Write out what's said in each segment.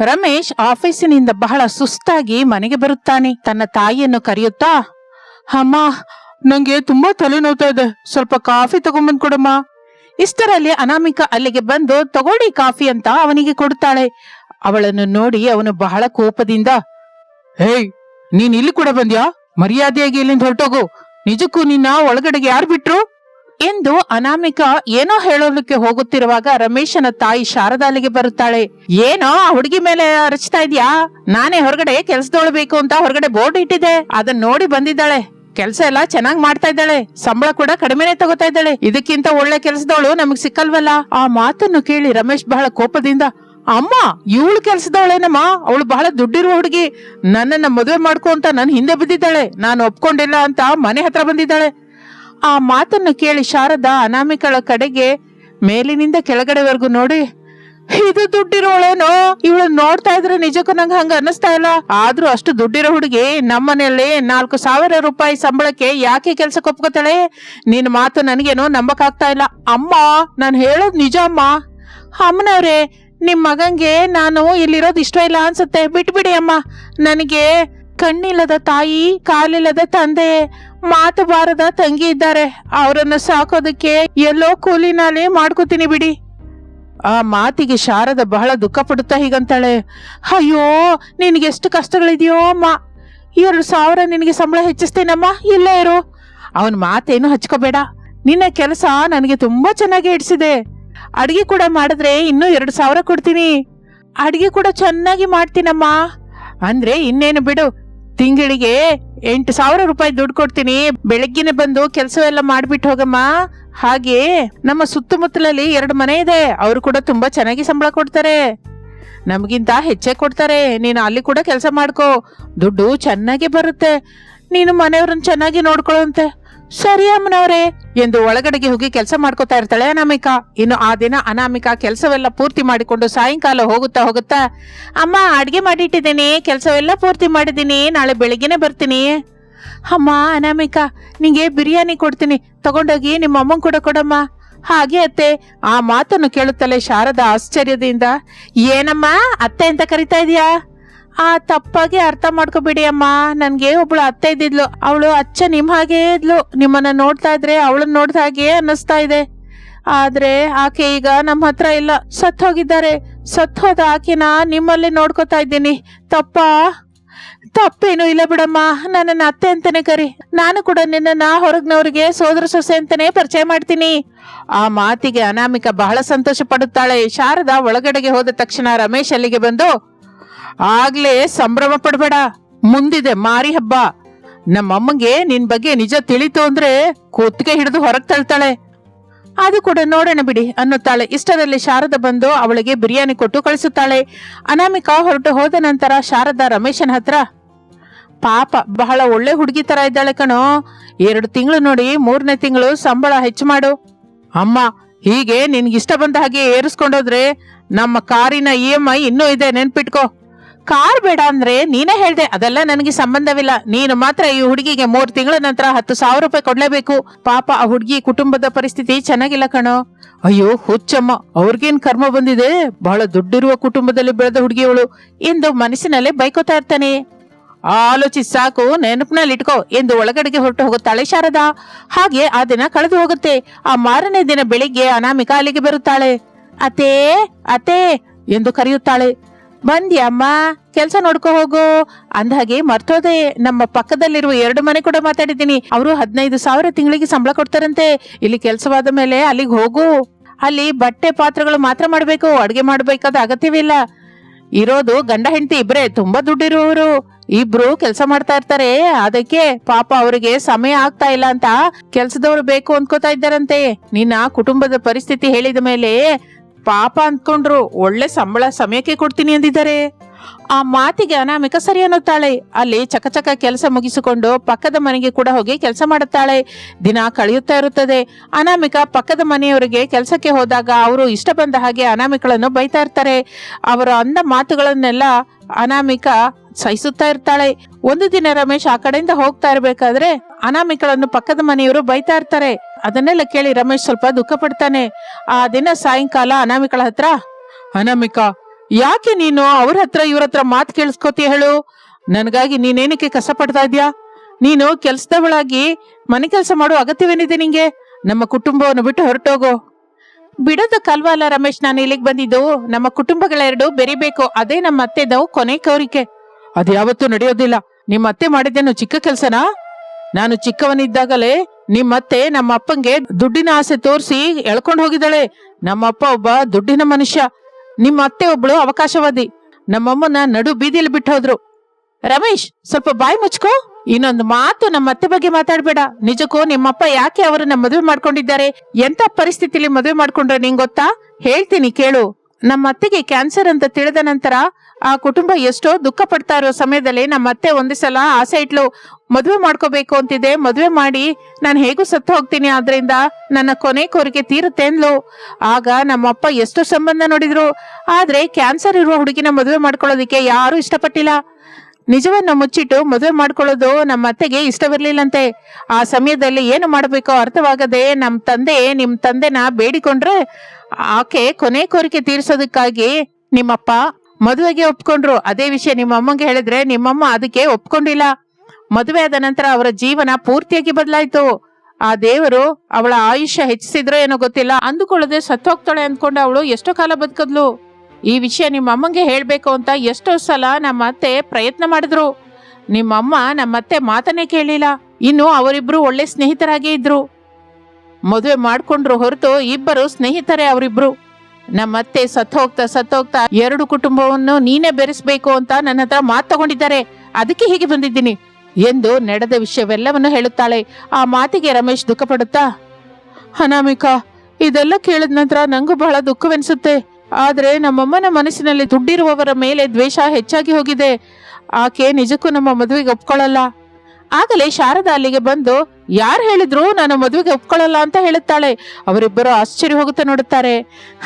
ರಮೇಶ್ ಆಫೀಸಿನಿಂದ ಬಹಳ ಸುಸ್ತಾಗಿ ಮನೆಗೆ ಬರುತ್ತಾನೆ. ತನ್ನ ತಾಯಿಯನ್ನು ಕರೆಯುತ್ತಾ, ಅಮ್ಮ, ನಂಗೆ ತುಂಬಾ ತಲೆನೋವ್ತಾ ಇದೆ. ಸ್ವಲ್ಪ ಕಾಫಿ ತಗೊಂಬಂದ್ ಕೊಡಮ್ಮ. ಇಷ್ಟರಲ್ಲಿ ಅನಾಮಿಕಾ ಅಲ್ಲಿಗೆ ಬಂದು, ತಗೊಳ್ಳಿ ಕಾಫಿ ಅಂತ ಅವನಿಗೆ ಕೊಡುತ್ತಾಳೆ. ಅವಳನ್ನು ನೋಡಿ ಅವನು ಬಹಳ ಕೋಪದಿಂದ ಹೇಯ್ ನೀನ್ ಇಲ್ಲಿ ಕೂಡ ಬಂದ್ಯಾ? ಮರ್ಯಾದೆಯಾಗಿ ಇಲ್ಲಿಂದ ಹೊರಟೋಗು. ನಿಜಕ್ಕೂ ನಿನ್ನ ಒಳಗಡೆಗೆ ಯಾರು ಬಿಟ್ರು? ಎಂದು ಅನಾಮಿಕ ಏನೋ ಹೇಳೋದಕ್ಕೆ ಹೋಗುತ್ತಿರುವಾಗ ರಮೇಶನ ತಾಯಿ ಶಾರದಾಲಿಗೆ ಬರುತ್ತಾಳೆ. ಏನೋ, ಆ ಹುಡುಗಿ ಮೇಲೆ ಅರಚ್ತಾ ಇದ್ಯಾ? ನಾನೇ ಹೊರಗಡೆ ಕೆಲ್ಸದೊಳಬೇಕು ಅಂತ ಹೊರಗಡೆ ಬೋರ್ಡ್ ಇಟ್ಟಿದೆ ಅದನ್ನ ನೋಡಿ ಬಂದಿದ್ದಾಳೆ. ಕೆಲಸ ಎಲ್ಲ ಚೆನ್ನಾಗ್ ಮಾಡ್ತಾ ಇದ್ದಾಳೆ. ಸಂಬಳ ಕೂಡ ಕಡಿಮೆನೆ ತಗೋತಾ ಇದ್ದಾಳೆ. ಇದಕ್ಕಿಂತ ಒಳ್ಳೆ ಕೆಲಸದವಳು ನಮಗ್ ಸಿಕ್ಕಲ್ವಲ್ಲ? ಆ ಮಾತನ್ನು ಕೇಳಿ ರಮೇಶ್ ಬಹಳ ಕೋಪದಿಂದ, ಅಮ್ಮ, ಇವಳು ಕೆಲ್ಸದವಳೇನಮ್ಮ? ಅವಳು ಬಹಳ ದುಡ್ಡಿರುವ ಹುಡುಗಿ. ನನ್ನನ್ನ ಮದುವೆ ಮಾಡ್ಕೊ ಅಂತ ನನ್ ಹಿಂದೆ ಬಿದ್ದಿದ್ದಾಳೆ. ನಾನು ಒಪ್ಕೊಂಡಿಲ್ಲ ಅಂತ ಮನೆ ಹತ್ರ ಬಂದಿದ್ದಾಳೆ. ಆ ಮಾತನ್ನು ಕೇಳಿ ಶಾರದಾ ಅನಾಮಿಕಳ ಕಡೆಗೆ ಮೇಲಿನಿಂದ ಕೆಳಗಡೆವರೆಗೂ ನೋಡಿ, ಇದು ದುಡ್ಡಿರೋಳೇನೋ? ಇವಳು ನೋಡ್ತಾ ಇದ್ರೆ ನಿಜಕ್ಕೂ ನಂಗೆ ಹಂಗ ಅನಿಸ್ತಾ ಇಲ್ಲ. ಆದ್ರೂ ಅಷ್ಟು ದುಡ್ಡಿರೋ ಹುಡುಗಿ ನಮ್ಮನೆಯಲ್ಲಿ ನಾಲ್ಕು ಸಾವಿರ ರೂಪಾಯಿ ಸಂಬಳಕ್ಕೆ ಯಾಕೆ ಕೆಲ್ಸಕ್ಕೆ ಒಪ್ಕೋತಾಳೆ? ನಿನ್ ಮಾತು ನನಗೇನೋ ನಂಬಕ್ ಆಗ್ತಾ ಇಲ್ಲ. ಅಮ್ಮ, ನಾನು ಹೇಳೋದು ನಿಜ ಅಮ್ಮ. ಅಮ್ಮನವ್ರೆ, ನಿಮ್ ಮಗಂಗೆ ನಾನು ಇಲ್ಲಿರೋದು ಇಷ್ಟ ಇಲ್ಲ ಅನ್ಸುತ್ತೆ. ಬಿಟ್ಬಿಡಿ ಅಮ್ಮ. ನನಗೆ ಕಣ್ಣಿಲ್ಲದ ತಾಯಿ, ಕಾಲಿಲ್ಲದ ತಂದೆ ಮಾತು ಬಾರದ ತಂಗಿ ಇದ್ದಾರೆ. ಅವರನ್ನು ಸಾಕೋದಕ್ಕೆ ಎಲ್ಲೋ ಕೂಲಿನಲ್ಲಿ ಮಾಡ್ಕೋತೀನಿ ಬಿಡಿ. ಆ ಮಾತಿಗೆ ಶಾರದ ಬಹಳ ದುಃಖ ಪಡುತ್ತಾ ಹೀಗಂತಾಳೆ. ಅಯ್ಯೋ, ನಿನಗೆ ಎಷ್ಟು ಕಷ್ಟಗಳಿದೆಯೋ ಅಮ್ಮ. ಎರಡು ಸಾವಿರ ನಿನಗೆ ಸಂಬಳ ಹೆಚ್ಚಿಸ್ತೇನಮ್ಮ? ಇಲ್ಲೇ ಇರು. ಅವನ ಮಾತೇನು ಹಚ್ಕೋಬೇಡ. ನಿನ್ನ ಕೆಲಸ ನನಗೆ ತುಂಬಾ ಚೆನ್ನಾಗಿ ಇಡಿಸಿದೆ ಅಡಿಗೆ ಕೂಡ ಮಾಡಿದ್ರೆ ಇನ್ನೂ ಎರಡು ಸಾವಿರ ಕೊಡ್ತೀನಿ. ಅಡಿಗೆ ಕೂಡ ಚೆನ್ನಾಗಿ ಮಾಡ್ತೀನಮ್ಮ. ಅಂದ್ರೆ ಇನ್ನೇನು ಬಿಡು. ತಿಂಗಳಿಗೆ ಎಂಟು ಸಾವಿರ ರೂಪಾಯಿ ದುಡ್ಡು ಕೊಡ್ತೀನಿ. ಬೆಳಗ್ಗೆನೆ ಬಂದು ಕೆಲಸವೆಲ್ಲ ಮಾಡ್ಬಿಟ್ಟು ಹೋಗಮ್ಮ. ಹಾಗೆ ನಮ್ಮ ಸುತ್ತಮುತ್ತಲಲ್ಲಿ ಎರಡು ಮನೆ ಇದೆ. ಅವರು ಕೂಡ ತುಂಬಾ ಚೆನ್ನಾಗಿ ಸಂಬಳ ಕೊಡ್ತಾರೆ. ನಮಗಿಂತ ಹೆಚ್ಚೇ ಕೊಡ್ತಾರೆ. ನೀನು ಅಲ್ಲಿ ಕೂಡ ಕೆಲಸ ಮಾಡ್ಕೋ. ದುಡ್ಡು ಚೆನ್ನಾಗಿ ಬರುತ್ತೆ. ನೀನು ಮನೆಯವ್ರನ್ನ ಚೆನ್ನಾಗಿ ನೋಡ್ಕೊಳ್ಳುವಂತೆ. ಸರಿ ಅಮ್ಮನವ್ರೆ ಎಂದು ಒಳಗಡೆಗೆ ಹೋಗಿ ಕೆಲಸ ಮಾಡ್ಕೋತಾ ಇರ್ತಾಳೆ ಅನಾಮಿಕಾ. ಇನ್ನು ಆ ದಿನ ಅನಾಮಿಕಾ ಕೆಲಸವೆಲ್ಲ ಪೂರ್ತಿ ಮಾಡಿಕೊಂಡು ಸಾಯಂಕಾಲ ಹೋಗುತ್ತಾ ಹೋಗುತ್ತಾ, ಅಮ್ಮ, ಅಡ್ಗೆ ಮಾಡಿಟ್ಟಿದ್ದೀನಿ, ಕೆಲಸವೆಲ್ಲ ಪೂರ್ತಿ ಮಾಡಿದ್ದೀನಿ, ನಾಳೆ ಬೆಳಿಗ್ಗೆನೆ ಬರ್ತೀನಿ. ಅಮ್ಮ, ಅನಾಮಿಕಾ, ನಿಂಗೆ ಬಿರಿಯಾನಿ ಕೊಡ್ತೀನಿ, ತಗೊಂಡೋಗಿ ನಿಮ್ಮ ಅಮ್ಮಂಗೆ ಕೂಡ ಕೊಡಮ್ಮ. ಹಾಗೆ ಅತ್ತೆ. ಆ ಮಾತನ್ನು ಕೇಳುತ್ತಲೇ ಶಾರದಾ ಆಶ್ಚರ್ಯದಿಂದ, ಏನಮ್ಮ, ಅತ್ತೆ ಅಂತ ಕರಿತಾ ಇದೀಯಾ? ಆ ತಪ್ಪಾಗಿ ಅರ್ಥ ಮಾಡ್ಕೋಬಿಡಿ ಅಮ್ಮ. ನನ್ಗೆ ಒಬ್ಳು ಅತ್ತೆ ಇದ್ದಿದ್ಲು. ಅವಳು ಅಚ್ಚ ನಿಮ್ ಹಾಗೆ ಇದ್ಲು. ನಿಮ್ಮನ್ನ ನೋಡ್ತಾ ಇದ್ರೆ ಅವಳನ್ನ ನೋಡ್ದ ಹಾಗೆ ಅನ್ನಿಸ್ತಾ ಇದೆ. ಆದ್ರೆ ಆಕೆ ಈಗ ನಮ್ಮ ಹತ್ರ ಇಲ್ಲ. ಸತ್ ಹೋಗಿದ್ದಾರೆ. ಸತ್ ಹೋದ ಆಕೆನ ನಿಮ್ಮಲ್ಲಿ ನೋಡ್ಕೋತಾ ಇದ್ದೀನಿ. ತಪ್ಪಾ? ತಪ್ಪೇನು ಇಲ್ಲ ಬಿಡಮ್ಮ. ನನ್ನ ಅತ್ತೆ ಅಂತಾನೆ ಕರಿ. ನಾನು ಕೂಡ ನಿನ್ನ ಹೊರಗ್ನವ್ರಿಗೆ ಸೋದರ ಸೊಸೆ ಅಂತಾನೆ ಪರಿಚಯ ಮಾಡ್ತೀನಿ. ಆ ಮಾತಿಗೆ ಅನಾಮಿಕ ಬಹಳ ಸಂತೋಷ ಪಡುತ್ತಾಳೆ. ಶಾರದಾ ಒಳಗಡೆಗೆ ಹೋದ ತಕ್ಷಣ ರಮೇಶ್ ಅಲ್ಲಿಗೆ ಬಂದು ಆಗ್ಲೇ ಸಂಭ್ರಮ ಪಡ್ಬೇಡ. ಮುಂದಿದೆ ಮಾರಿ ಹಬ್ಬ. ನಮ್ಮಮ್ಮಂಗೆ ನಿನ್ ಬಗ್ಗೆ ನಿಜ ತಿಳಿತು ಅಂದ್ರೆ ಕೂತ್ಗೆ ಹಿಡಿದು ಹೊರಗ್ ತಳ್ತಾಳೆ. ಅದು ಕೂಡ ನೋಡೋಣ ಬಿಡಿ ಅನ್ನುತ್ತಾಳೆ. ಇಷ್ಟದಲ್ಲಿ ಶಾರದ ಬಂದು ಅವಳಿಗೆ ಬಿರಿಯಾನಿ ಕೊಟ್ಟು ಕಳಿಸುತ್ತಾಳೆ. ಅನಾಮಿಕಾ ಹೊರಟು ಹೋದ ನಂತರ ಶಾರದಾ ರಮೇಶನ ಹತ್ರ, ಪಾಪ, ಬಹಳ ಒಳ್ಳೆ ಹುಡುಗಿ ತರ ಇದ್ದಾಳೆ ಕಣೋ. ಎರಡು ತಿಂಗಳು ನೋಡಿ ಮೂರನೇ ತಿಂಗಳು ಸಂಬಳ ಹೆಚ್ಚು ಮಾಡು. ಅಮ್ಮ, ಹೀಗೆ ನಿನ್ಗಿಷ್ಟ ಬಂದ ಹಾಗೆ ಏರಿಸ್ಕೊಂಡೋದ್ರೆ ನಮ್ಮ ಕಾರಿನ ಇ ಎಂ ಐ ಇನ್ನೂ ಇದೆ, ನೆನ್ಪಿಟ್ಕೋ. ಕಾರ್ ಬೇಡ ಅಂದ್ರೆ ನೀನೇ ಹೇಳ್ದೆ, ಅದೆಲ್ಲ ನನಗೆ ಸಂಬಂಧವಿಲ್ಲ. ನೀನು ಮಾತ್ರ ಈ ಹುಡುಗಿಗೆ ಮೂರ್ ತಿಂಗಳ ನಂತರ ಹತ್ತು ಸಾವಿರ ರೂಪಾಯಿ ಕೊಡ್ಲೇಬೇಕು. ಪಾಪ ಆ ಹುಡುಗಿ ಕುಟುಂಬದ ಪರಿಸ್ಥಿತಿ ಚೆನ್ನಾಗಿಲ್ಲ ಕಣೋ. ಅಯ್ಯೋ, ಹುಚ್ಚಮ್ಮ, ಅವ್ರಿಗೇನ್ ಕರ್ಮ ಬಂದಿದೆ? ಬಹಳ ದುಡ್ಡಿರುವ ಕುಟುಂಬದಲ್ಲಿ ಬೆಳೆದ ಹುಡುಗಿಯವಳು. ಎಂದು ಮನಸ್ಸಿನಲ್ಲೇ ಬೈಕೋತಾ ಇರ್ತಾನೆ. ಆಲೋಚಿಸಿ ಸಾಕು, ನೆನಪಿನಲ್ಲಿ ಇಟ್ಕೋ, ಎಂದು ಒಳಗಡೆಗೆ ಹೊರಟು ಹೋಗುತ್ತಾಳೆ ಶಾರದಾ. ಹಾಗೆ ಆ ದಿನ ಕಳೆದು ಹೋಗುತ್ತೆ. ಆ ಮಾರನೇ ದಿನ ಬೆಳಿಗ್ಗೆ ಅನಾಮಿಕಾ ಅಲ್ಲಿಗೆ ಬರುತ್ತಾಳೆ. ಅತೇ ಅತೇ ಎಂದು ಕರೆಯುತ್ತಾಳೆ. ಬಂದ್ಯಮ್ಮ ಕೆಲ್ಸ ನೋಡ್ಕೊ ಹೋಗು. ಅಂದಹಾಗೆ ಮರ್ತೋದೆ. ನಮ್ಮ ಪಕ್ಕದಲ್ಲಿರುವ ಎರಡು ಮನೆ ಕೂಡ ಮಾತಾಡಿದ್ದೀನಿ. ಅವರು ಹದಿನೈದು ಸಾವಿರ ತಿಂಗಳಿಗೆ ಸಂಬಳ ಕೊಡ್ತಾರಂತೆ. ಇಲ್ಲಿ ಕೆಲಸವಾದ ಮೇಲೆ ಅಲ್ಲಿಗೆ ಹೋಗು. ಅಲ್ಲಿ ಬಟ್ಟೆ ಪಾತ್ರಗಳು ಮಾತ್ರ ಮಾಡ್ಬೇಕು. ಅಡ್ಗೆ ಮಾಡಬೇಕಾದ ಅಗತ್ಯವಿಲ್ಲ. ಇರೋದು ಗಂಡ ಹೆಂಡತಿ ಇಬ್ರೇ. ತುಂಬಾ ದುಡ್ಡಿರುವವರು ಇಬ್ರು ಕೆಲಸ ಮಾಡ್ತಾ ಇರ್ತಾರೆ. ಅದಕ್ಕೆ ಪಾಪ ಅವರಿಗೆ ಸಮಯ ಆಗ್ತಾ ಇಲ್ಲ ಅಂತ ಕೆಲ್ಸದವ್ರು ಬೇಕು ಅನ್ಕೋತಾ ಇದ್ದಾರಂತೆ. ನಿನ್ನ ಕುಟುಂಬದ ಪರಿಸ್ಥಿತಿ ಹೇಳಿದ ಮೇಲೆ ಪಾಪ ಅಂದ್ಕೊಂಡ್ರು ಒಳ್ಳೆ ಸಂಬಳ ಸಮಯಕ್ಕೆ ಕೊಡ್ತೀನಿ ಅಂದಿದ್ದಾರೆ. ಆ ಮಾತಿಗೆ ಅನಾಮಿಕ ಸರಿ ಅನ್ನುತ್ತಾಳೆ. ಅಲ್ಲಿ ಚಕಚಕ ಕೆಲಸ ಮುಗಿಸಿಕೊಂಡು ಪಕ್ಕದ ಮನೆಗೆ ಕೂಡ ಹೋಗಿ ಕೆಲಸ ಮಾಡುತ್ತಾಳೆ. ದಿನ ಕಳೆಯುತ್ತಾ ಇರುತ್ತದೆ. ಅನಾಮಿಕ ಪಕ್ಕದ ಮನೆಯವರಿಗೆ ಕೆಲಸಕ್ಕೆ ಹೋದಾಗ ಅವರು ಇಷ್ಟ ಬಂದ ಹಾಗೆ ಅನಾಮಿಕಳನ್ನು ಬೈತಾ ಇರ್ತಾರೆ. ಅವರ ಅಂದ ಮಾತುಗಳನ್ನೆಲ್ಲ ಅನಾಮಿಕ ಸಹಿಸುತ್ತಾ ಇರ್ತಾಳೆ. ಒಂದು ದಿನ ರಮೇಶ್ ಆ ಕಡೆಯಿಂದ ಹೋಗ್ತಾ ಇರ್ಬೇಕಾದ್ರೆ ಅನಾಮಿಕಳನ್ನು ಪಕ್ಕದ ಮನೆಯವರು ಬೈತಾ ಇರ್ತಾರೆ. ಅದನ್ನೆಲ್ಲ ಕೇಳಿ ರಮೇಶ್ ಸ್ವಲ್ಪ ದುಃಖ ಪಡ್ತಾನೆ ಆ ದಿನ ಸಾಯಂಕಾಲ ಅನಾಮಿಕಳ ಹತ್ರ, ಅನಾಮಿಕಾ ಯಾಕೆ ನೀನು ಅವ್ರ ಹತ್ರ, ಇವ್ರ ಹತ್ರ ಮಾತು ಕೇಳಿಸ್ಕೋತಿ ಹೇಳು? ನನಗಾಗಿ ನೀನೇನಕ್ಕೆ ಕಷ್ಟ ಪಡ್ತಾ ಇದ್ಯಾ? ನೀನು ಕೆಲ್ಸದವಳಾಗಿ ಮನೆ ಕೆಲಸ ಮಾಡೋ ಅಗತ್ಯವೇನಿದೆ ನಿಂಗೆ? ನಮ್ಮ ಕುಟುಂಬವನ್ನು ಬಿಟ್ಟು ಹೊರಟೋಗು. ಬಿಡದ ಅಲ್ಲ ರಮೇಶ್ ನಾನು ಇಲ್ಲಿಗೆ ಬಂದಿದ್ದು, ನಮ್ಮ ಕುಟುಂಬಗಳೆರಡು ಬೆರಿಬೇಕು. ಅದೇ ನಮ್ಮ ಅತ್ತೆದು ಕೊನೆ ಕೋರಿಕೆ. ಅದ್ಯಾವತ್ತೂ ನಡೆಯೋದಿಲ್ಲ. ನಿಮ್ಮ ಅತ್ತೆ ಮಾಡಿದ್ದೇನು ಚಿಕ್ಕ ಕೆಲ್ಸನಾ? ನಾನು ಚಿಕ್ಕವನಿದ್ದಾಗಲೇ ನಿಮ್ಮತ್ತೆ ನಮ್ಮ ಅಪ್ಪಂಗೆ ದುಡ್ಡಿನ ಆಸೆ ತೋರಿಸಿ ಎಳ್ಕೊಂಡು ಹೋಗಿದ್ದಾಳೆ. ನಮ್ಮಪ್ಪ ಒಬ್ಬ ದುಡ್ಡಿನ ಮನುಷ್ಯ. ನಿಮ್ಮ ಅತ್ತೆ ಒಬ್ಳು ಅವಕಾಶವಾದಿ. ನಮ್ಮಮ್ಮನ ನಡು ಬೀದಿಯಲ್ಲಿ ಬಿಟ್ಟು ಹೋದ್ರು ರಮೇಶ್, ಸ್ವಲ್ಪ ಬಾಯಿ ಮುಚ್ಕೋ. ಇನ್ನೊಂದು ಮಾತು ನಮ್ಮ ಅತ್ತೆ ಬಗ್ಗೆ ಮಾತಾಡ್ಬೇಡ. ನಿಜಕ್ಕೂ ನಿಮ್ಮಪ್ಪ ಯಾಕೆ ಅವರನ್ನ ಮದುವೆ ಮಾಡ್ಕೊಂಡಿದ್ದಾರೆ? ಎಂತ ಪರಿಸ್ಥಿತಿಲಿ ಮದುವೆ ಮಾಡ್ಕೊಂಡ್ರೆ ನಿಂಗ್ ಗೊತ್ತಾ? ಹೇಳ್ತೀನಿ ಕೇಳು. ನಮ್ಮ ಅತ್ತೆಗೆ ಕ್ಯಾನ್ಸರ್ ಅಂತ ತಿಳಿದ ನಂತರ ಆ ಕುಟುಂಬ ಎಷ್ಟೋ ದುಃಖ ಪಡ್ತಾ ಇರೋ ಸಮಯದಲ್ಲಿ ನಮ್ಮ ಅತ್ತೆ ಒಂದೇ ಸಲ ಆಸೆ ಇಟ್ಲು, ಮದುವೆ ಮಾಡ್ಕೋಬೇಕು ಅಂತಿದೆ, ಮದುವೆ ಮಾಡಿ, ನಾನು ಹೇಗೂ ಸತ್ತು ಹೋಗ್ತೀನಿ, ಆದ್ರಿಂದ ನನ್ನ ಕೊನೆ ಕೋರಿಕೆ ತೀರುತ್ತೆ ಅಂದ್ಲು. ಆಗ ನಮ್ಮಪ್ಪ ಎಷ್ಟೋ ಸಂಬಂಧ ನೋಡಿದ್ರು, ಆದ್ರೆ ಕ್ಯಾನ್ಸರ್ ಇರುವ ಹುಡುಗಿನ ಮದುವೆ ಮಾಡ್ಕೊಳ್ಳೋದಿಕ್ಕೆ ಯಾರು ಇಷ್ಟಪಟ್ಟಿಲ್ಲ. ನಿಜವನ್ನ ಮುಚ್ಚಿಟ್ಟು ಮದುವೆ ಮಾಡ್ಕೊಳ್ಳೋದು ನಮ್ಮ ಅತ್ತೆಗೆ ಇಷ್ಟವಿರ್ಲಿಲ್ಲಂತೆ. ಆ ಸಮಯದಲ್ಲಿ ಏನು ಮಾಡಬೇಕೋ ಅರ್ಥವಾಗದೆ ನಮ್ಮ ತಂದೆ ನಿಮ್ಮ ತಂದೆನ ಬೇಡಿಕೊಂಡ್ರೆ ಆಕೆ ಕೊನೆ ಕೋರಿಕೆ ತೀರಿಸೋದಕ್ಕಾಗಿ ನಿಮ್ಮಪ್ಪ ಮದುವೆಗೆ ಒಪ್ಕೊಂಡ್ರು. ಅದೇ ವಿಷಯ ನಿಮ್ಮ ಅಮ್ಮಂಗೆ ಹೇಳಿದ್ರೆ ನಿಮ್ಮಮ್ಮ ಅದಕ್ಕೆ ಒಪ್ಕೊಂಡಿಲ್ಲ. ಮದುವೆ ಆದ ನಂತರ ಅವರ ಜೀವನ ಪೂರ್ತಿಯಾಗಿ ಬದಲಾಯ್ತು. ಆ ದೇವರು ಅವಳ ಆಯುಷ್ಯ ಹೆಚ್ಚಿಸಿದ್ರೋ ಏನೋ ಗೊತ್ತಿಲ್ಲ. ಅಂದುಕೊಳ್ಳದೆ ಸತ್ತೋಗ್ತಾಳೆ ಅಂದ್ಕೊಂಡು ಅವಳು ಎಷ್ಟೋ ಕಾಲ ಬದುಕದ್ಲು. ಈ ವಿಷಯ ನಿಮ್ಮ ಹೇಳಬೇಕು ಅಂತ ಎಷ್ಟೋ ಸಲ ನಮ್ಮ ಅತ್ತೆ ಪ್ರಯತ್ನ ಮಾಡಿದ್ರು. ನಿಮ್ಮಮ್ಮ ನಮ್ಮ ಅತ್ತೆ ಮಾತನ್ನೇ ಕೇಳಿಲ್ಲ ಇನ್ನು ಅವರಿಬ್ರು ಒಳ್ಳೆ ಸ್ನೇಹಿತರಾಗೇ ಇದ್ರು. ಮದುವೆ ಮಾಡ್ಕೊಂಡ್ರು ಹೊರತು ಇಬ್ಬರು ಸ್ನೇಹಿತರೇ ಅವರಿಬ್ರು. ನಮ್ಮತ್ತೆ ಸತ್ತೋಗ್ತಾ ಸತ್ತೋಗ್ತಾ ಎರಡು ಕುಟುಂಬವನ್ನು ನೀನೇ ಬೆರೆಸ್ಬೇಕು ಅಂತ ನನ್ನ ಹತ್ರ ಮಾತು ತಗೊಂಡಿದ್ದಾರೆ. ಅದಕ್ಕೆ ಹೀಗೆ ಬಂದಿದ್ದೀನಿ. ಎಂದು ನಡೆದ ವಿಷಯವೆಲ್ಲವನ್ನು ಹೇಳುತ್ತಾಳೆ. ಆ ಮಾತಿಗೆ ರಮೇಶ್ ದುಃಖ ಪಡುತ್ತಾ ಅನಾಮಿಕಾ, ಇದೆಲ್ಲ ಕೇಳಿದ ನಂತರ ನಂಗೂ ಬಹಳ ದುಃಖವೆನಿಸುತ್ತೆ. ಆದ್ರೆ ನಮ್ಮಮ್ಮನ ಮನಸ್ಸಿನಲ್ಲಿ ದುಡ್ಡಿರುವವರ ಮೇಲೆ ದ್ವೇಷ ಹೆಚ್ಚಾಗಿ ಹೋಗಿದೆ. ಆಕೆ ನಿಜಕ್ಕೂ ನಮ್ಮ ಮದುವೆಗೆ ಒಪ್ಕೊಳ್ಳಲ್ಲ. ಆಗಲೇ ಶಾರದಾ ಅಲ್ಲಿಗೆ ಬಂದು, ಯಾರು ಹೇಳಿದ್ರು ನಾನು ಮದುವೆಗೆ ಒಪ್ಕೊಳ್ಳಲ್ಲ ಅಂತ ಹೇಳುತ್ತಾಳೆ. ಅವರಿಬ್ಬರು ಆಶ್ಚರ್ಯ ಹೋಗುತ್ತಾ ನೋಡುತ್ತಾರೆ.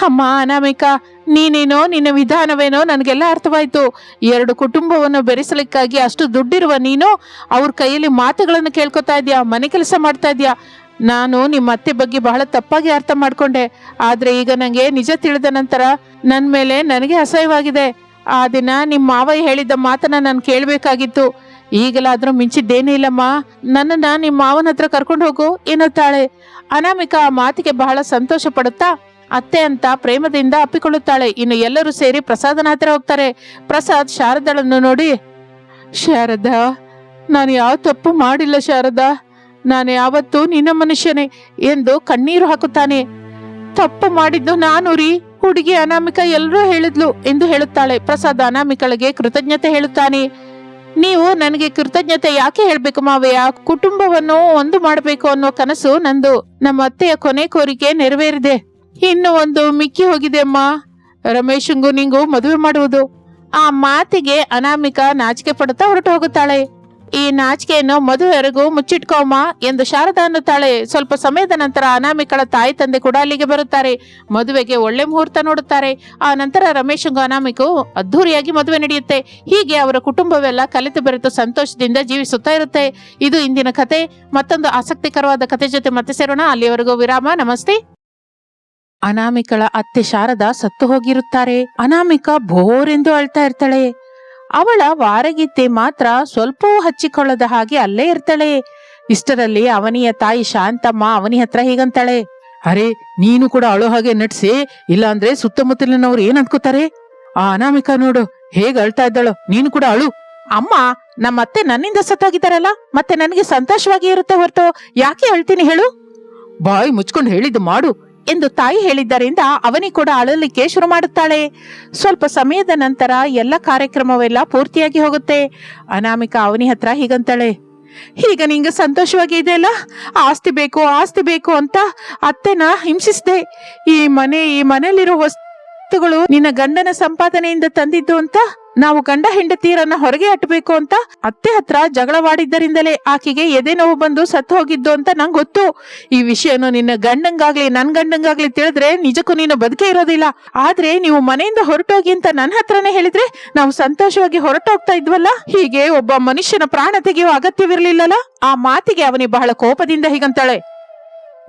ಅಮ್ಮ, ಅನಾಮಿಕಾ, ನೀನೇನೋ, ನಿನ್ನ ವಿಧಾನವೇನೋ ನನಗೆಲ್ಲ ಅರ್ಥವಾಯ್ತು. ಎರಡು ಕುಟುಂಬವನ್ನು ಬೆರೆಸಲಿಕ್ಕಾಗಿ ಅಷ್ಟು ದುಡ್ಡಿರುವ ನೀನು ಅವ್ರ ಕೈಯಲ್ಲಿ ಮಾತುಗಳನ್ನು ಕೇಳ್ಕೊತಾ ಇದೆಯಾ, ಮನೆ ಕೆಲಸ ಮಾಡ್ತಾ ಇದ್ಯಾ? ನಾನು ನಿಮ್ಮ ಅತ್ತೆ ಬಗ್ಗೆ ಬಹಳ ತಪ್ಪಾಗಿ ಅರ್ಥ ಮಾಡ್ಕೊಂಡೆ. ಆದರೆ ಈಗ ನನಗೆ ನಿಜ ತಿಳಿದ ನಂತರ ನನ್ನ ಮೇಲೆ ನನಗೆ ಅಸಹ್ಯವಾಗಿದೆ. ಆ ದಿನ ನಿಮ್ಮ ಮಾವ ಹೇಳಿದ್ದ ಮಾತನ್ನ ನಾನು ಕೇಳಬೇಕಾಗಿತ್ತು. ಈಗಲಾದರೂ ಮಿಂಚಿದ್ದೇನೇ ಇಲ್ಲಮ್ಮ. ನನ್ನನ್ನ ನಿಮ್ಮ ಮಾವನ ಹತ್ರ ಕರ್ಕೊಂಡು ಹೋಗು ಎನ್ನುತ್ತಾಳೆ. ಅನಾಮಿಕಾ ಆ ಮಾತಿಗೆ ಬಹಳ ಸಂತೋಷ ಪಡುತ್ತಾ ಅತ್ತೆ ಅಂತ ಪ್ರೇಮದಿಂದ ಅಪ್ಪಿಕೊಳ್ಳುತ್ತಾಳೆ. ಇನ್ನು ಎಲ್ಲರೂ ಸೇರಿ ಪ್ರಸಾದನ ಹತ್ರ ಹೋಗ್ತಾರೆ. ಪ್ರಸಾದ್ ಶಾರದಳನ್ನು ನೋಡಿ, ಶಾರದಾ, ನಾನು ಯಾವ ತಪ್ಪು ಮಾಡಿಲ್ಲ ಶಾರದಾ. ನಾನು ಯಾವತ್ತೂ ನಿನ್ನ ಮನುಷ್ಯನೇ ಎಂದು ಕಣ್ಣೀರು ಹಾಕುತ್ತಾನೆ. ತಪ್ಪು ಮಾಡಿದ್ದು ನಾನು ರೀ, ಹುಡುಗಿ ಅನಾಮಿಕ ಎಲ್ಲರೂ ಹೇಳಿದ್ಲು ಎಂದು ಹೇಳುತ್ತಾಳೆ. ಪ್ರಸಾದ್ ಅನಾಮಿಕಳಿಗೆ ಕೃತಜ್ಞತೆ ಹೇಳುತ್ತಾನೆ. ನೀವು ನನಗೆ ಕೃತಜ್ಞತೆ ಯಾಕೆ ಹೇಳ್ಬೇಕು ಮಾವಯ್ಯ? ಕುಟುಂಬವನ್ನು ಒಂದು ಮಾಡಬೇಕು ಅನ್ನೋ ಕನಸು ನಂದು. ನಮ್ಮ ಅತ್ತೆಯ ಕೊನೆ ಕೋರಿಕೆ ನೆರವೇರಿದೆ. ಇನ್ನು ಒಂದು ಮಿಕ್ಕಿ ಹೋಗಿದೆ ಅಮ್ಮ. ರಮೇಶಂಗೂ ನಿಂಗೂ ಮದುವೆ ಮಾಡುವುದು. ಆ ಮಾತಿಗೆ ಅನಾಮಿಕ ನಾಚಿಕೆ ಪಡುತ್ತಾ ಹೊರಟು ಹೋಗುತ್ತಾಳೆ. ಈ ನಾಚಿಕೆಯನ್ನು ಮದುವೆವರೆಗೂ ಮುಚ್ಚಿಟ್ಕೋಮ ಎಂದು ಶಾರದಾ ಅನ್ನುತ್ತಾಳೆ ಸ್ವಲ್ಪ ಸಮಯದ ನಂತರ ಅನಾಮಿಕಳ ತಾಯಿ ತಂದೆ ಕೂಡ ಅಲ್ಲಿಗೆ ಬರುತ್ತಾರೆ. ಮದುವೆಗೆ ಒಳ್ಳೆ ಮುಹೂರ್ತ ನೋಡುತ್ತಾರೆ. ಆ ನಂತರ ರಮೇಶಂಗೂ ಅನಾಮಿಕು ಅದ್ಧೂರಿಯಾಗಿ ಮದುವೆ ನಡೆಯುತ್ತೆ. ಹೀಗೆ ಅವರ ಕುಟುಂಬವೆಲ್ಲ ಕಲಿತು ಬೆರೆತು ಸಂತೋಷದಿಂದ ಜೀವಿಸುತ್ತಾ ಇರುತ್ತೆ. ಇದು ಇಂದಿನ ಕತೆ. ಮತ್ತೊಂದು ಆಸಕ್ತಿಕರವಾದ ಕತೆ ಜೊತೆ ಮತ್ತೆ ಸೇರೋಣ. ಅಲ್ಲಿಯವರೆಗೂ ವಿರಾಮ. ನಮಸ್ತೆ. ಅನಾಮಿಕಳ ಅತ್ತೆ ಶಾರದಾ ಸತ್ತು ಹೋಗಿರುತ್ತಾರೆ. ಅನಾಮಿಕ ಬೋರೆಂದು ಅಳ್ತಾ ಇರ್ತಾಳೆ. ಅವಳ ವಾರಗಿತ್ತೆ ಮಾತ್ರ ಸ್ವಲ್ಪವೂ ಹಚ್ಚಿಕೊಳ್ಳದ ಹಾಗೆ ಅಲ್ಲೇ ಇರ್ತಾಳೆ. ಇಷ್ಟರಲ್ಲಿ ಅವನಿಯ ತಾಯಿ ಶಾಂತಮ್ಮ ಅವನಿ ಹತ್ರ ಹೀಗಂತಾಳೆ. ಅರೆ ನೀನು ಕೂಡ ಅಳು ಹಾಗೆ ನಟಿಸಿ ಇಲ್ಲಾಂದ್ರೆ ಸುತ್ತಮುತ್ತಲಿನವ್ರು ಏನ್ ಅನ್ಕೋತಾರೆ? ಆ ಅನಾಮಿಕ ನೋಡು ಹೇಗ್ ಅಳ್ತಾ ಇದ್ದಾಳು ನೀನು ಕೂಡ ಅಳು. ಅಮ್ಮ ನಮ್ಮ ಅತ್ತೆ ನನ್ನಿಂದ ಸತ್ತೋಗಿದ್ದಾರಲ್ಲ ಮತ್ತೆ ನನಗೆ ಸಂತೋಷವಾಗಿ ಇರುತ್ತೆ ಹೊರತು ಯಾಕೆ ಅಳ್ತೀನಿ ಹೇಳು? ಬಾಯಿ ಮುಚ್ಕೊಂಡು ಹೇಳಿದ್ದು ಮಾಡು. ಎಂದು ತಾಯಿ ಹೇಳಿದ್ದರಿಂದ ಅವನಿ ಕೂಡ ಅಳಲಿಕ್ಕೆ ಶುರು ಮಾಡುತ್ತಾಳೆ. ಸ್ವಲ್ಪ ಸಮಯದ ನಂತರ ಎಲ್ಲ ಕಾರ್ಯಕ್ರಮವೆಲ್ಲ ಪೂರ್ತಿಯಾಗಿ ಹೋಗುತ್ತೆ. ಅನಾಮಿಕ ಅವನಿ ಹತ್ರ ಹೀಗಂತಾಳೆ. ಈಗ ನಿಂಗೆ ಸಂತೋಷವಾಗಿ ಇದೆಯಲ್ಲ ಆಸ್ತಿ ಬೇಕು ಆಸ್ತಿ ಬೇಕು ಅಂತ ಅತ್ತೆನ ಹಿಂಸಿಸಿದೆ. ಈ ಮನೆ, ಈ ಮನೆಯಲ್ಲಿರೋ ವಸ್ತುಗಳು ನಿನ್ನ ಗಂಡನ ಸಂಪಾದನೆಯಿಂದ ತಂದಿದ್ದು ಅಂತ? ನಾವು ಗಂಡ ಹೆಂಡತಿಯರನ್ನ ಹೊರಗೆ ಅಟ್ಟಬೇಕು ಅಂತ? ಅತ್ತೆ ಹತ್ರ ಜಗಳವಾಡಿದ್ದರಿಂದಲೇ ಆಕೆಗೆ ಎದೆ ನೋವು ಬಂದು ಸತ್ತು ಹೋಗಿದ್ದು ಅಂತ ನಂಗೆ ಗೊತ್ತು. ಈ ವಿಷಯನು ನಿನ್ನ ಗಂಡಂಗಾಗ್ಲಿ, ನನ್ ಗಂಡಂಗಾಗ್ಲಿ ತಿಳಿದ್ರೆ ನಿಜಕ್ಕೂ ನೀನು ಬದುಕೆ ಇರೋದಿಲ್ಲ. ಆದ್ರೆ ನೀವು ಮನೆಯಿಂದ ಹೊರಟೋಗಿ ಅಂತ ನನ್ನ ಹತ್ರನೇ ಹೇಳಿದ್ರೆ ನಾವು ಸಂತೋಷವಾಗಿ ಹೊರಟೋಗ್ತಾ ಇದ್ವಲ್ಲ? ಹೀಗೆ ಒಬ್ಬ ಮನುಷ್ಯನ ಪ್ರಾಣ ತೆಗೆಯುವ ಅಗತ್ಯವಿರ್ಲಿಲ್ಲಲ್ಲ ಆ ಮಾತಿಗೆ ಅವನಿ ಬಹಳ ಕೋಪದಿಂದ ಹೀಗಂತಾಳೆ.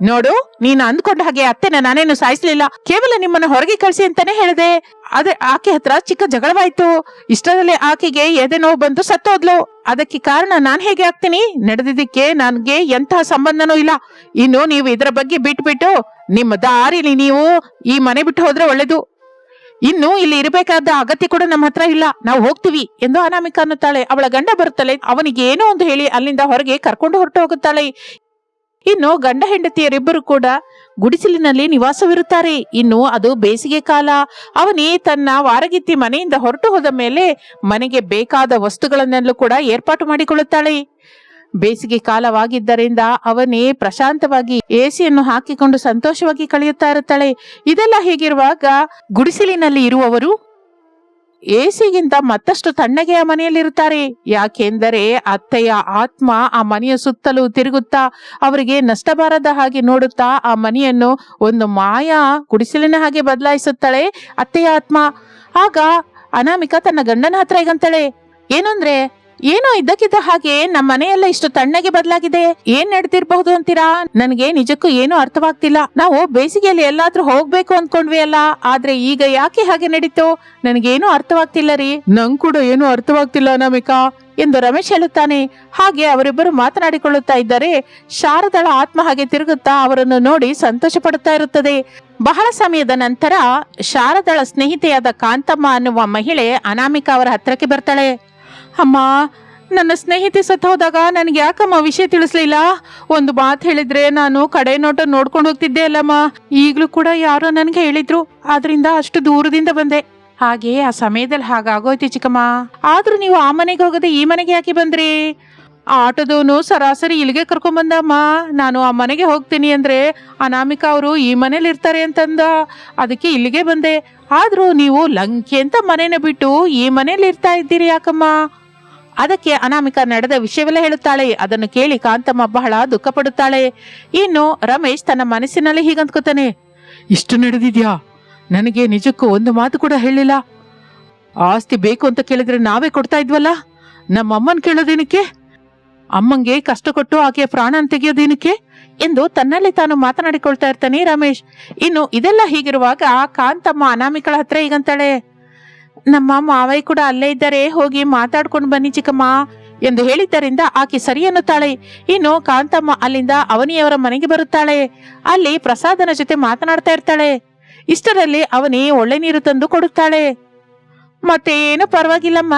ನೋಡು, ನೀನು ಅಂದ್ಕೊಂಡ ಹಾಗೆ ಅತ್ತೆನ ನಾನೇನು ಸಾಯಿಸ್ಲಿಲ್ಲ. ಕೇವಲ ನಿಮ್ಮನ್ನ ಹೊರಗೆ ಕಳಿಸಿ ಅಂತಾನೆ ಹೇಳಿದೆ. ಆದ್ರೆ ಆಕೆ ಹತ್ರ ಚಿಕ್ಕ ಜಗಳವಾಯ್ತು. ಇಷ್ಟರಲ್ಲಿ ಆಕೆಗೆ ಎದೆ ನೋವು ಬಂದು ಸತ್ತೋದ್ಲು. ಅದಕ್ಕೆ ಕಾರಣ ನಾನ್ ಹೇಗೆ ಆಗ್ತೀನಿ? ನಡೆದಿದ್ದಕ್ಕೆ ನನ್ಗೆ ಎಂತಹ ಸಂಬಂಧನೂ ಇಲ್ಲ. ಇನ್ನು ನೀವು ಇದರ ಬಗ್ಗೆ ಬಿಟ್ಬಿಟ್ಟು ನಿಮ್ಮ ದಾರಿಲಿ ನೀವು ಈ ಮನೆ ಬಿಟ್ಟು ಹೋದ್ರೆ ಒಳ್ಳೇದು. ಇನ್ನು ಇಲ್ಲಿ ಇರಬೇಕಾದ ಅಗತ್ಯ ಕೂಡ ನಮ್ಮ ಹತ್ರ ಇಲ್ಲ. ನಾವು ಹೋಗ್ತೀವಿ ಎಂದು ಅನಾಮಿಕ ಅನ್ನುತ್ತಾಳೆ. ಅವಳ ಗಂಡ ಬರುತ್ತಾಳೆ ಅವನಿಗೆ ಏನೋ ಒಂದು ಹೇಳಿ ಅಲ್ಲಿಂದ ಹೊರಗೆ ಕರ್ಕೊಂಡು ಹೊರಟು ಹೋಗುತ್ತಾಳೆ. ಇನ್ನು ಗಂಡ ಹೆಂಡತಿಯರಿಬ್ಬರು ಕೂಡ ಗುಡಿಸಲಿನಲ್ಲಿ ನಿವಾಸವಿರುತ್ತಾರೆ. ಇನ್ನು ಅದು ಬೇಸಿಗೆ ಕಾಲ. ಅವನೇ ತನ್ನ ವಾರಗಿತ್ತಿ ಮನೆಯಿಂದ ಹೊರಟು ಹೋದ ಮೇಲೆ ಮನೆಗೆ ಬೇಕಾದ ವಸ್ತುಗಳನ್ನೆಲ್ಲೂ ಕೂಡ ಏರ್ಪಾಟು ಮಾಡಿಕೊಳ್ಳುತ್ತಾಳೆ. ಬೇಸಿಗೆ ಕಾಲವಾಗಿದ್ದರಿಂದ ಅವನೇ ಪ್ರಶಾಂತವಾಗಿ ಎಸಿಯನ್ನು ಹಾಕಿಕೊಂಡು ಸಂತೋಷವಾಗಿ ಕಳೆಯುತ್ತಾ ಇರುತ್ತಾಳೆ. ಇದೆಲ್ಲ ಹೀಗಿರುವಾಗ ಗುಡಿಸಲಿನಲ್ಲಿ ಇರುವವರು ಎಸಿಗಿಂತ ಮತ್ತಷ್ಟು ತಣ್ಣಗೆ ಆ ಮನೆಯಲ್ಲಿರುತ್ತಾರೆ. ಯಾಕೆಂದರೆ ಅತ್ತೆಯ ಆತ್ಮ ಆ ಮನೆಯ ಸುತ್ತಲೂ ತಿರುಗುತ್ತಾ ಅವರಿಗೆ ನಷ್ಟ ಬಾರದ ಹಾಗೆ ನೋಡುತ್ತಾ ಆ ಮನೆಯನ್ನು ಒಂದು ಮಾಯಾ ಗುಡಿಸಲಿನ ಹಾಗೆ ಬದಲಾಯಿಸುತ್ತಾಳೆ. ಅತ್ತೆಯ ಆತ್ಮ, ಆಗ ಅನಾಮಿಕ ತನ್ನ ಗಂಡನ ಹತ್ರ ಈಗಂತಾಳೆ ಏನಂದ್ರೆ ಏನೋ ಇದ್ದಕ್ಕಿದ್ದ ಹಾಗೆ ನಮ್ಮ ಮನೆಯೆಲ್ಲ ಇಷ್ಟು ತಣ್ಣಗೆ ಬದಲಾಗಿದೆ. ಏನ್ ನಡೆದಿರಬಹುದು ಅಂತೀರಾ? ನನಗೆ ನಿಜಕ್ಕೂ ಏನು ಅರ್ಥವಾಗ್ತಿಲ್ಲ. ನಾವು ಬೇಸಿಗೆಯಲ್ಲಿ ಎಲ್ಲಾದ್ರೂ ಹೋಗ್ಬೇಕು ಅನ್ಕೊಂಡ್ವಿ ಅಲ್ಲ. ಆದ್ರೆ ಈಗ ಯಾಕೆ ಹಾಗೆ ನಡೀತು? ನನಗೇನು ಅರ್ಥವಾಗ್ತಿಲ್ಲ ರೀ. ನಂಗ್ ಕೂಡ ಏನು ಅರ್ಥವಾಗ್ತಿಲ್ಲ ನಮಿಕಾ ಎಂದು ರಮೇಶ್ ಹೇಳುತ್ತಾನೆ. ಹಾಗೆ ಅವರಿಬ್ಬರು ಮಾತನಾಡಿಕೊಳ್ಳುತ್ತಾ ಇದ್ದರೆ ಶಾರದಳ ಆತ್ಮ ಹಾಗೆ ತಿರುಗುತ್ತಾ ಅವರನ್ನು ನೋಡಿ ಸಂತೋಷ ಪಡುತ್ತಾ ಇರುತ್ತದೆ. ಬಹಳ ಸಮಯದ ನಂತರ ಶಾರದಳ ಸ್ನೇಹಿತೆಯಾದ ಕಾಂತಮ್ಮ ಅನ್ನುವ ಮಹಿಳೆ ಅನಾಮಿಕಾ ಅವರ ಹತ್ರಕ್ಕೆ ಬರ್ತಾಳೆ. ಅಮ್ಮ, ನನ್ನ ಸ್ನೇಹಿತೆ ಸತ್ತು ಹೋದಾಗ ನನಗೆ ಯಾಕಮ್ಮ ವಿಷಯ ತಿಳಿಸ್ಲಿಲ್ಲ? ಒಂದು ಮಾತು ಹೇಳಿದ್ರೆ ನಾನು ಕಡೆ ನೋಟ ನೋಡ್ಕೊಂಡು ಹೋಗ್ತಿದ್ದೆ ಅಲ್ಲಮ್ಮ. ಈಗಲೂ ಕೂಡ ಯಾರೋ ನನಗೆ ಹೇಳಿದ್ರು. ಆದ್ರಿಂದ ಅಷ್ಟು ದೂರದಿಂದ ಬಂದೆ. ಹಾಗೆ ಆ ಸಮಯದಲ್ಲಿ ಹಾಗಾಗೋಯ್ತು ಚಿಕ್ಕಮ್ಮ. ಆದ್ರೂ ನೀವು ಆ ಮನೆಗೆ ಹೋಗದೆ ಈ ಮನೆಗೆ ಯಾಕೆ ಬಂದ್ರಿ? ಆಟೋದವನು ಸರಾಸರಿ ಇಲ್ಲಿಗೆ ಕರ್ಕೊಂಬಂದಮ್ಮ. ನಾನು ಆ ಮನೆಗೆ ಹೋಗ್ತೀನಿ ಅಂದ್ರೆ ಅನಾಮಿಕಾ ಅವರು ಈ ಮನೇಲಿ ಇರ್ತಾರೆ ಅಂತಂದ. ಅದಕ್ಕೆ ಇಲ್ಲಿಗೆ ಬಂದೆ. ಆದರೂ ನೀವು ಲಂಕೆ ಅಂತ ಮನೇನ ಬಿಟ್ಟು ಈ ಮನೇಲಿ ಇರ್ತಾ ಇದ್ದೀರಿ ಯಾಕಮ್ಮ? ಅದಕ್ಕೆ ಅನಾಮಿಕ ನಡೆದ ವಿಷಯವೆಲ್ಲ ಹೇಳುತ್ತಾಳೆ. ಅದನ್ನು ಕೇಳಿ ಕಾಂತಮ್ಮ ಬಹಳ ದುಃಖ ಪಡುತ್ತಾಳೆ ಇನ್ನು ರಮೇಶ್ ತನ್ನ ಮನಸ್ಸಿನಲ್ಲಿ ಹೀಗಂದ್ಕೋತಾನೆ ಇಷ್ಟು ನಡೆದಿದ್ಯಾ? ನನಗೆ ನಿಜಕ್ಕೂ ಒಂದು ಮಾತು ಕೂಡ ಹೇಳಿಲ್ಲ. ಆಸ್ತಿ ಬೇಕು ಅಂತ ಕೇಳಿದ್ರೆ ನಾವೇ ಕೊಡ್ತಾ ಇದ್ವಲ್ಲ? ನಮ್ಮ ಅಮ್ಮನ್ ಕೇಳೋದೇನಕ್ಕೆ? ಅಮ್ಮಂಗೆ ಕಷ್ಟ ಕೊಟ್ಟು ಆಕೆಯ ಪ್ರಾಣ ತೆಗೆಯೋದೇನಕ್ಕೆ? ಎಂದು ತನ್ನಲ್ಲಿ ತಾನು ಮಾತನಾಡಿಕೊಳ್ತಾ ಇರ್ತಾನೆ ರಮೇಶ್. ಇನ್ನು ಇದೆಲ್ಲ ಹೀಗಿರುವಾಗ ಕಾಂತಮ್ಮ ಅನಾಮಿಕಳ ಹತ್ರ ಈಗಂತಾಳೆ ನಮ್ಮ ಮಾವಯ್ಯ ಕೂಡ ಅಲ್ಲೇ ಇದ್ದಾರೆ, ಹೋಗಿ ಮಾತಾಡ್ಕೊಂಡು ಬನ್ನಿ ಚಿಕ್ಕಮ್ಮ ಎಂದು ಹೇಳಿದ್ದರಿಂದ ಆಕೆ ಸರಿ ಅನ್ನುತ್ತಾಳೆ. ಇನ್ನು ಕಾಂತಮ್ಮ ಅಲ್ಲಿಂದ ಅವನಿಯವರ ಮನೆಗೆ ಬರುತ್ತಾಳೆ. ಅಲ್ಲಿ ಪ್ರಸಾದನ ಜೊತೆ ಮಾತನಾಡ್ತಾ ಇರ್ತಾಳೆ. ಇಷ್ಟರಲ್ಲಿ ಅವನಿ ಒಳ್ಳೆ ನೀರು ತಂದು ಕೊಡುತ್ತಾಳೆ. ಮತ್ತೆ ಏನು ಪರವಾಗಿಲ್ಲಮ್ಮ,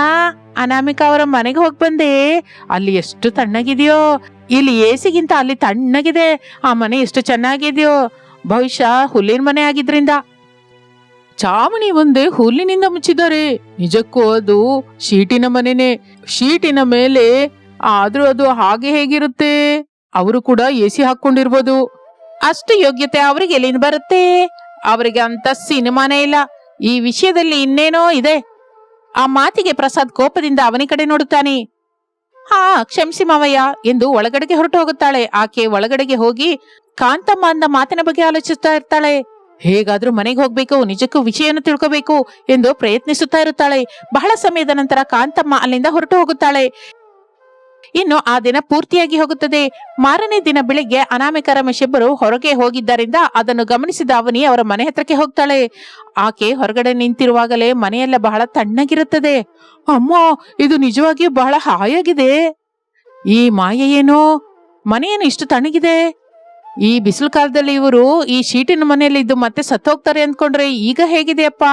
ಅನಾಮಿಕಾ ಅವರ ಮನೆಗೆ ಹೋಗಿ ಬಂದೆ. ಅಲ್ಲಿ ಎಷ್ಟು ತಣ್ಣಗಿದೆಯೋ, ಇಲ್ಲಿ ಎಸಿಗಿಂತ ಅಲ್ಲಿ ತಣ್ಣಗಿದೆ. ಆ ಮನೆ ಎಷ್ಟು ಚೆನ್ನಾಗಿದೆಯೋ. ಬಹುಶಃ ಹುಲ್ಲಿನ ಮನೆ ಆಗಿದ್ರಿಂದ ಚಾವಣಿ ಒಂದೇ ಹುಲ್ಲಿನಿಂದ ಮುಚ್ಚಿದ್ದಾರೆ. ನಿಜಕ್ಕೂ ಅದು ಶೀಟಿನ ಮನೆನೇ. ಶೀಟಿನ ಮೇಲೆ ಆದ್ರೂ ಅದು ಹಾಗೆ ಹೇಗಿರುತ್ತೆ? ಅವರು ಕೂಡ ಎಸಿ ಹಾಕೊಂಡಿರ್ಬೋದು ಅಷ್ಟು ಯೋಗ್ಯತೆ ಅವ್ರಿಗೆ ಎಲ್ಲಿಂದ ಬರುತ್ತೆ? ಅವರಿಗೆ ಅಂತ ಸಿನಿಮಾನೇ ಇಲ್ಲ. ಈ ವಿಷಯದಲ್ಲಿ ಇನ್ನೇನೋ ಇದೆ. ಆ ಮಾತಿಗೆ ಪ್ರಸಾದ್ ಕೋಪದಿಂದ ಅವನಿ ಕಡೆ ನೋಡುತ್ತಾನೆ. ಹಾ, ಕ್ಷಮಿಸಿ ಮಾವಯ್ಯ, ಎಂದು ಒಳಗಡೆಗೆ ಹೊರಟು ಹೋಗುತ್ತಾಳೆ. ಆಕೆ ಒಳಗಡೆಗೆ ಹೋಗಿ ಕಾಂತಮ್ಮ ಅಂದ ಮಾತಿನ ಬಗ್ಗೆ ಆಲೋಚಿಸ್ತಾ ಇರ್ತಾಳೆ. ಹೇಗಾದ್ರೂ ಮನೆಗೆ ಹೋಗ್ಬೇಕು, ನಿಜಕ್ಕೂ ವಿಷಯವನ್ನು ತಿಳ್ಕೋಬೇಕು ಎಂದು ಪ್ರಯತ್ನಿಸುತ್ತಾ ಇರುತ್ತಾಳೆ. ಬಹಳ ಸಮಯದ ನಂತರ ಕಾಂತಮ್ಮ ಅಲ್ಲಿಂದ ಹೊರಟು ಹೋಗುತ್ತಾಳೆ. ಇನ್ನು ಆ ದಿನ ಪೂರ್ತಿಯಾಗಿ ಹೋಗುತ್ತದೆ. ಮಾರನೇ ದಿನ ಬೆಳಿಗ್ಗೆ ಅನಾಮಿಕ ರಮೇಶ್ ಇಬ್ಬರು ಹೊರಗೆ ಹೋಗಿದ್ದರಿಂದ ಅದನ್ನು ಗಮನಿಸಿದ ಅವನಿ ಅವರ ಮನೆ ಹತ್ರಕ್ಕೆ ಹೋಗ್ತಾಳೆ. ಆಕೆ ಹೊರಗಡೆ ನಿಂತಿರುವಾಗಲೇ ಮನೆಯೆಲ್ಲ ಬಹಳ ತಣ್ಣಗಿರುತ್ತದೆ. ಅಮ್ಮ, ಇದು ನಿಜವಾಗಿಯೂ ಬಹಳ ಹಾಯಾಗಿದೆ. ಈ ಮಾಯೆ ಏನು ಮನೆಯೇನು ಇಷ್ಟು ತಣ್ಣಗಿದೆ? ಈ ಬಿಸಿಲು ಕಾಲದಲ್ಲಿ ಇವರು ಈ ಶೀಟಿನ ಮನೆಯಲ್ಲಿ ಇದ್ದು ಮತ್ತೆ ಸತ್ತೋಗ್ತಾರೆ ಅಂದ್ಕೊಂಡ್ರೆ ಈಗ ಹೇಗಿದೆಯಪ್ಪ?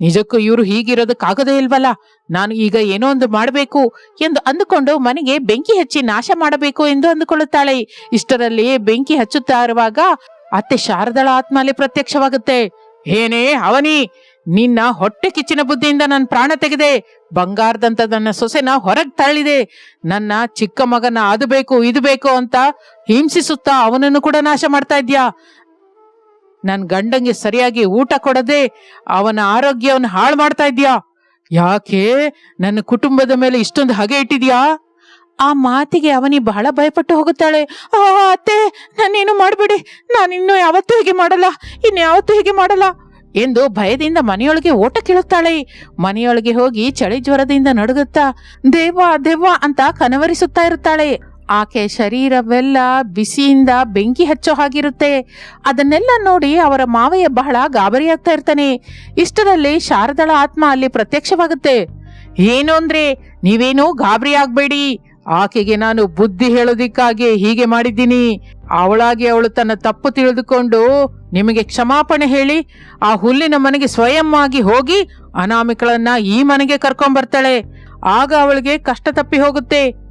ನಿಜಕ್ಕೂ ಇವರು ಹೀಗಿರೋದಕ್ಕಾಗದೇ ಇಲ್ವಲ್ಲ? ನಾನು ಈಗ ಏನೋ ಒಂದು ಮಾಡಬೇಕು ಎಂದು ಅಂದುಕೊಂಡು ಮನೆಗೆ ಬೆಂಕಿ ಹಚ್ಚಿ ನಾಶ ಮಾಡಬೇಕು ಎಂದು ಅಂದುಕೊಳ್ಳುತ್ತಾಳೆ. ಇಷ್ಟರಲ್ಲಿ ಬೆಂಕಿ ಹಚ್ಚುತ್ತಾ ಇರುವಾಗ, ಅತ್ತೆ ಶಾರದಳ ಆತ್ಮಲ್ಲಿ ಪ್ರತ್ಯಕ್ಷವಾಗುತ್ತೆ. ಏನೇ ಅವನಿ ನಿನ್ನ ಹೊಟ್ಟೆ ಕಿಚ್ಚಿನ ಬುದ್ಧಿಯಿಂದ ನನ್ನ ಪ್ರಾಣ ತೆಗೆದೆ. ಬಂಗಾರದಂತ ನನ್ನ ಸೊಸೆನ ಹೊರಗೆ ತಳ್ಳಿದೆ. ನನ್ನ ಚಿಕ್ಕ ಮಗನ ಅದು ಬೇಕು, ಇದು ಬೇಕು ಅಂತ ಹಿಂಸಿಸುತ್ತಾ ಅವನನ್ನು ಕೂಡ ನಾಶ ಮಾಡ್ತಾ ಇದ್ಯಾ? ನನ್ ಗಂಡಂಗೆ ಸರಿಯಾಗಿ ಊಟ ಕೊಡದೆ ಅವನ ಆರೋಗ್ಯವನ್ನು ಹಾಳು ಮಾಡ್ತಾ ಇದ್ಯಾ? ಯಾಕೆ? ನನ್ನ ಕುಟುಂಬದ ಮೇಲೆ ಇಷ್ಟೊಂದು ಹಗೆ ಇಟ್ಟಿದ್ಯಾ? ಆ ಮಾತಿಗೆ ಅವನಿ ಬಹಳ ಭಯಪಟ್ಟು ಹೋಗುತ್ತಾಳೆ. ಅತ್ತೆ, ನಾನೇನು ಮಾಡಬೇಡಿ. ನಾನಿನ್ನು ಯಾವತ್ತೂ ಹೀಗೆ ಮಾಡಲ್ಲ. ಇನ್ಯಾವತ್ತೂ ಹೀಗೆ ಮಾಡಲ್ಲ. ಎಂದು ಭಯದಿಂದ ಮನೆಯೊಳಗೆ ಓಟ ಕೇಳುತ್ತಾಳೆ. ಮನೆಯೊಳಗೆ ಹೋಗಿ ಚಳಿ ಜ್ವರದಿಂದ ನಡುಗುತ್ತಾ ದೇವ ದೇವ ಅಂತ ಕನವರಿಸುತ್ತಾ ಇರುತ್ತಾಳೆ. ಆಕೆ ಶರೀರವೆಲ್ಲ ಬಿಸಿಯಿಂದ ಬೆಂಕಿ ಹಚ್ಚೋ ಹಾಗಿರುತ್ತೆ. ಅದನ್ನೆಲ್ಲ ನೋಡಿ ಅವರ ಮಾವಯ್ಯ ಬಹಳ ಗಾಬರಿಯಾಗ್ತಾ ಇರ್ತಾನೆ. ಇಷ್ಟರಲ್ಲಿ ಶಾರದಳ ಆತ್ಮ ಅಲ್ಲಿ ಪ್ರತ್ಯಕ್ಷವಾಗುತ್ತೆ. ಏನು ಅಂದ್ರೆ, ನೀವೇನು ಗಾಬರಿ ಆಗ್ಬೇಡಿ. ಆಕೆಗೆ ನಾನು ಬುದ್ಧಿ ಹೇಳೋದಿಕ್ಕಾಗಿ ಹೀಗೆ ಮಾಡಿದ್ದೀನಿ. ಅವಳಾಗಿ ಅವಳು ತನ್ನ ತಪ್ಪು ತಿಳಿದುಕೊಂಡು ನಿಮಗೆ ಕ್ಷಮಾಪಣೆ ಹೇಳಿ ಆ ಹುಲ್ಲಿನ ಮನೆಗೆ ಸ್ವಯಂ ಆಗಿ ಹೋಗಿ ಅನಾಮಿಕಳನ್ನ ಈ ಮನೆಗೆ ಕರ್ಕೊಂಬರ್ತಾಳೆ. ಆಗ ಅವಳಿಗೆ ಕಷ್ಟ ತಪ್ಪಿ ಹೋಗುತ್ತೆ.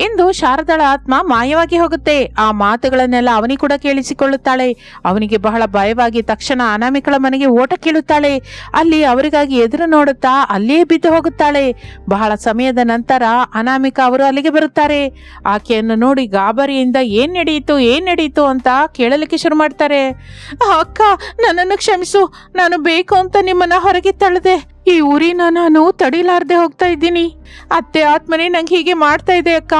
ಎಂದು ಶಾರದಳ ಆತ್ಮ ಮಾಯವಾಗಿ ಹೋಗುತ್ತೆ. ಆ ಮಾತುಗಳನ್ನೆಲ್ಲ ಅವನಿ ಕೂಡ ಕೇಳಿಸಿಕೊಳ್ಳುತ್ತಾಳೆ. ಅವನಿಗೆ ಬಹಳ ಭಯವಾಗಿ ತಕ್ಷಣ ಅನಾಮಿಕಳ ಮನೆಗೆ ಓಟ ಕೇಳುತ್ತಾಳೆ. ಅಲ್ಲಿ ಅವರಿಗಾಗಿ ಎದುರು ನೋಡುತ್ತಾ ಅಲ್ಲಿಯೇ ಬಿದ್ದು ಹೋಗುತ್ತಾಳೆ. ಬಹಳ ಸಮಯದ ನಂತರ ಅನಾಮಿಕ ಅವರು ಅಲ್ಲಿಗೆ ಬರುತ್ತಾರೆ. ಆಕೆಯನ್ನು ನೋಡಿ ಗಾಬರಿಯಿಂದ ಏನ್ ನಡೆಯಿತು ಏನ್ ನಡೆಯಿತು ಅಂತ ಕೇಳಲಿಕ್ಕೆ ಶುರು ಮಾಡ್ತಾರೆ. ಅಕ್ಕ, ನನ್ನನ್ನು ಕ್ಷಮಿಸು. ನಾನು ಬೇಕು ಅಂತ ನಿಮ್ಮನ್ನ ಹೊರಗೆ ತಳ್ಳಿದೆ. ಈ ಊರಿನ ನಾನು ತಡಿಲಾರ್ದೆ ಹೋಗ್ತಾ ಇದ್ದೀನಿ. ಅತ್ತೆ ಆತ್ಮನೇ ನಂಗೆ ಹೀಗೆ ಮಾಡ್ತಾ ಇದೆ ಅಕ್ಕ.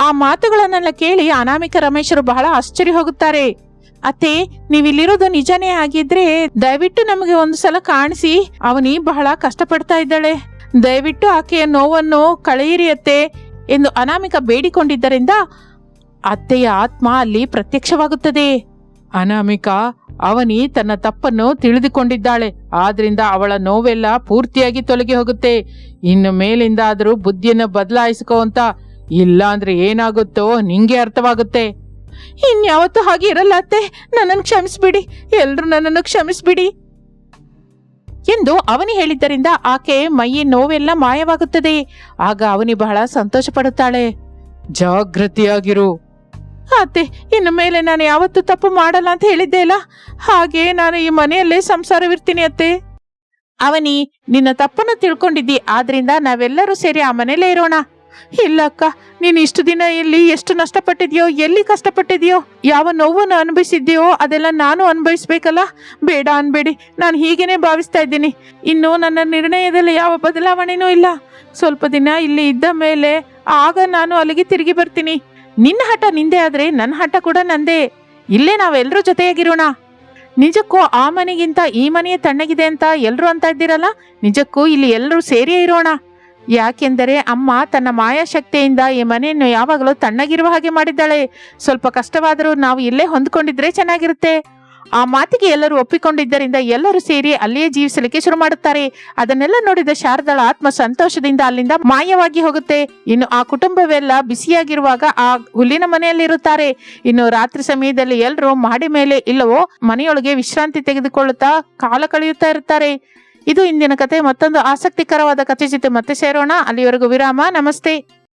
ಆ ಮಾತುಗಳನ್ನೆಲ್ಲ ಕೇಳಿ ಅನಾಮಿಕ ರಮೇಶರು ಬಹಳ ಆಶ್ಚರ್ಯ ಹೋಗುತ್ತಾರೆ. ಅತ್ತೆ, ನೀವಿಲ್ಲಿರೋದು ನಿಜನೇ ಆಗಿದ್ರೆ ದಯವಿಟ್ಟು ನಮಗೆ ಒಂದು ಸಲ ಕಾಣಿಸಿ. ಅವನಿ ಬಹಳ ಕಷ್ಟಪಡ್ತಾ ಇದ್ದಾಳೆ. ದಯವಿಟ್ಟು ಆಕೆಯ ನೋವನ್ನು ಕಳೆಯಿರಿ ಅತ್ತೆ ಎಂದು ಅನಾಮಿಕ ಬೇಡಿಕೊಂಡಿದ್ದರಿಂದ ಅತ್ತೆಯ ಆತ್ಮ ಅಲ್ಲಿ ಪ್ರತ್ಯಕ್ಷವಾಗುತ್ತದೆ. ಅನಾಮಿಕ ಅವನಿ ತನ್ನ ತಪ್ಪನ್ನು ತಿಳಿದುಕೊಂಡಿದ್ದಾಳೆ. ಆದ್ರಿಂದ ಅವಳ ನೋವೆಲ್ಲ ಪೂರ್ತಿಯಾಗಿ ತೊಲಗಿ ಹೋಗುತ್ತೆ. ಇನ್ನು ಮೇಲಿಂದ ಆದರೂ ಬುದ್ಧಿಯನ್ನು ಬದಲಾಯಿಸ್ಕೋ ಅಂತ. ಇಲ್ಲ ಅಂದ್ರೆ ಏನಾಗುತ್ತೋ ನಿಂಗೆ ಅರ್ಥವಾಗುತ್ತೆ. ಇನ್ಯಾವತ್ತೂ ಹಾಗೆ ಇರಲ್ಲ ಅತ್ತೆ. ನನ್ನನ್ನು ಕ್ಷಮಿಸ್ಬಿಡಿ. ಎಲ್ಲರೂ ನನ್ನನ್ನು ಕ್ಷಮಿಸ್ಬಿಡಿ. ಎಂದು ಅವನಿ ಹೇಳಿದ್ದರಿಂದ ಆಕೆ ಮೈಯ ನೋವೆಲ್ಲ ಮಾಯವಾಗುತ್ತದೆ. ಆಗ ಅವನಿ ಬಹಳ ಸಂತೋಷ ಪಡುತ್ತಾಳೆ ಜಾಗೃತಿಯಾಗಿರು ಅತ್ತೆ, ಇನ್ನು ಮೇಲೆ ನಾನು ಯಾವತ್ತೂ ತಪ್ಪು ಮಾಡಲ್ಲ ಅಂತ ಹೇಳಿದ್ದೆ ಅಲ್ಲ? ಹಾಗೆ ನಾನು ಈ ಮನೆಯಲ್ಲೇ ಸಂಸಾರವಿರ್ತೀನಿ ಅತ್ತೆ. ಅವನಿ, ನಿನ್ನ ತಪ್ಪನ್ನು ತಿಳ್ಕೊಂಡಿದ್ದಿ, ಆದ್ರಿಂದ ನಾವೆಲ್ಲರೂ ಸೇರಿ ಆ ಮನೆಯಲ್ಲೇ ಇರೋಣ. ಇಲ್ಲ ಅಕ್ಕ, ನೀನು ಇಷ್ಟು ದಿನ ಇಲ್ಲಿ ಎಷ್ಟು ನಷ್ಟಪಟ್ಟಿದ್ಯೋ, ಎಲ್ಲಿ ಕಷ್ಟಪಟ್ಟಿದ್ಯೋ, ಯಾವ ನೋವನ್ನು ಅನುಭವಿಸಿದ್ಯೋ, ಅದೆಲ್ಲ ನಾನು ಅನುಭವಿಸ್ಬೇಕಲ್ಲ? ಬೇಡ ಅನ್ಬೇಡಿ, ನಾನು ಹೀಗೇನೆ ಭಾವಿಸ್ತಾ ಇದ್ದೀನಿ. ಇನ್ನು ನನ್ನ ನಿರ್ಣಯದಲ್ಲಿ ಯಾವ ಬದಲಾವಣೆನೂ ಇಲ್ಲ. ಸ್ವಲ್ಪ ದಿನ ಇಲ್ಲಿ ಇದ್ದ ಮೇಲೆ ಆಗ ನಾನು ಅಲ್ಲಿಗೆ ತಿರುಗಿ ಬರ್ತೀನಿ. ನಿನ್ನ ಹಠ ನಿಂದೆ ಆದ್ರೆ ನನ್ನ ಹಠ ಕೂಡ ನಂದೇ. ಇಲ್ಲೇ ನಾವೆಲ್ಲರೂ ಜೊತೆಯಾಗಿರೋಣ. ನಿಜಕ್ಕೂ ಆ ಮನೆಗಿಂತ ಈ ಮನೆಯೇ ತಣ್ಣಗಿದೆ ಅಂತ ಎಲ್ರು ಅಂತ ಇದ್ದೀರಲ್ಲ? ನಿಜಕ್ಕೂ ಇಲ್ಲಿ ಎಲ್ಲರೂ ಸೇರಿಯೇ ಇರೋಣ. ಯಾಕೆಂದರೆ ಅಮ್ಮ ತನ್ನ ಮಾಯಾಶಕ್ತಿಯಿಂದ ಈ ಮನೆಯನ್ನು ಯಾವಾಗಲೂ ತಣ್ಣಗಿರುವ ಹಾಗೆ ಮಾಡಿದ್ದಾಳೆ. ಸ್ವಲ್ಪ ಕಷ್ಟವಾದರೂ ನಾವು ಇಲ್ಲೇ ಹೊಂದ್ಕೊಂಡಿದ್ರೆ ಚೆನ್ನಾಗಿರುತ್ತೆ. ಆ ಮಾತಿಗೆ ಎಲ್ಲರೂ ಒಪ್ಪಿಕೊಂಡಿದ್ದರಿಂದ ಎಲ್ಲರೂ ಸೇರಿ ಅಲ್ಲಿಯೇ ಜೀವಿಸಲಿಕ್ಕೆ ಶುರು ಮಾಡುತ್ತಾರೆ. ಅದನ್ನೆಲ್ಲ ನೋಡಿದ ಶಾರದಳ ಆತ್ಮ ಸಂತೋಷದಿಂದ ಅಲ್ಲಿಂದ ಮಾಯವಾಗಿ ಹೋಗುತ್ತೆ. ಇನ್ನು ಆ ಕುಟುಂಬವೆಲ್ಲ ಬಿಸಿಯಾಗಿರುವಾಗ ಆ ಹುಲ್ಲಿನ ಮನೆಯಲ್ಲಿರುತ್ತಾರೆ. ಇನ್ನು ರಾತ್ರಿ ಸಮಯದಲ್ಲಿ ಎಲ್ಲರೂ ಮಾಡಿ ಮೇಲೆ ಇಲ್ಲವೋ ಮನೆಯೊಳಗೆ ವಿಶ್ರಾಂತಿ ತೆಗೆದುಕೊಳ್ಳುತ್ತಾ ಕಾಲ ಕಳೆಯುತ್ತಾ ಇರುತ್ತಾರೆ. ಇದು ಇಂದಿನ ಕತೆ. ಮತ್ತೊಂದು ಆಸಕ್ತಿಕರವಾದ ಕಥೆ ಜೊತೆ ಮತ್ತೆ ಸೇರೋಣ. ಅಲ್ಲಿವರೆಗೂ ವಿರಾಮ. ನಮಸ್ತೆ.